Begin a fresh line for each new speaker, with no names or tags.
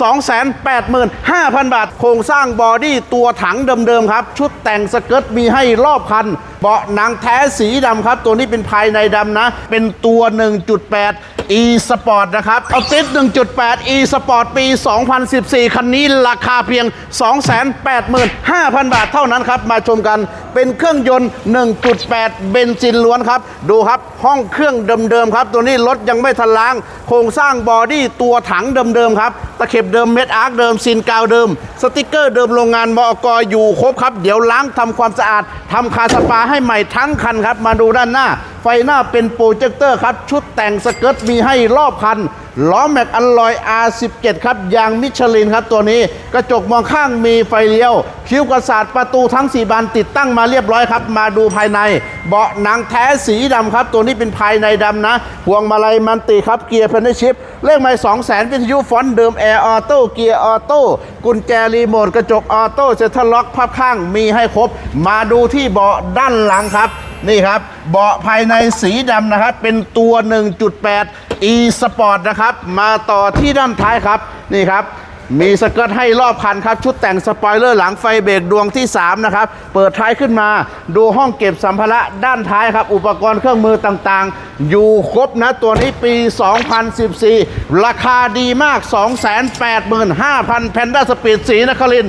285,000 บาท โครงสร้างบอดี้ตัวถังเดิมๆครับ ชุดแต่งสเกิร์ตมีให้รอบคัน เบาะหนังแท้สีดำครับ ตัวนี้เป็นภายในดำนะ เป็นตัว 1.8 e sport นะครับเอาติด1.8 e sport ปี 2014 คันนี้ราคาเพียง 285,000 บาทเท่านั้นครับ มาชมกันเป็นเครื่องยนต์ 1.8 เบนซินล้วนครับ ดูครับห้องเครื่องเดิมๆครับ ตัวนี้รถยังไม่ทันล้าง โครงสร้างบอดี้ตัวถังเดิมๆครับ ตะเข็บเดิมเม็ดอาร์คเดิมซินกาวเดิม สติกเกอร์เดิมโรงงานมอกอยู่ครบครับ เดี๋ยวล้างทำความสะอาดทำคาสปาให้ใหม่ทั้งคันครับ มาดูด้านหน้าไฟหน้าเป็นโปรเจคเตอร์ครับ ชุดแต่งสเกิร์ตมีให้รอบคันล้อแม็กอัลลอย R17 ครับยางมิชลินครับตัวนี้กระจกมองข้างมีไฟเลี้ยว คิ้วกระสาดประตูทั้ง 4 บานติดตั้งมาเรียบร้อยครับ มาดูภายใน เบาะหนังแท้สีดำครับ ตัวนี้เป็นภายในดำนะพวงมาลัยมันติครับเกียร์เพนชิพเลขไม่2 0 0 0 0 0วิทยุฟอนต์เดิมแอร์ออโต้เกียร์ออโต้กุญแจรีโมทกระจกออโต้เซ็นทรัลล็อกพับข้างมีให้ครบ มาดูที่เบาะด้านหลังครับนี่ครับเบาะภายในสีดำนะครับเป็นตัว 1.8 e sport นะครับมาต่อที่ด้านท้ายครับ นี่ครับ มีสเกิร์ตให้รอบคันครับ ชุดแต่งสปอยเลอร์หลังไฟเบรกดวงที่ 3 นะครับ เปิดท้ายขึ้นมา ดูห้องเก็บสัมภาระด้านท้ายครับ อุปกรณ์เครื่องมือต่างๆ อยู่ครบนะ ตัวนี้ปี 2014 ราคาดีมาก 285,000แพนด้าสปีดสีนคริน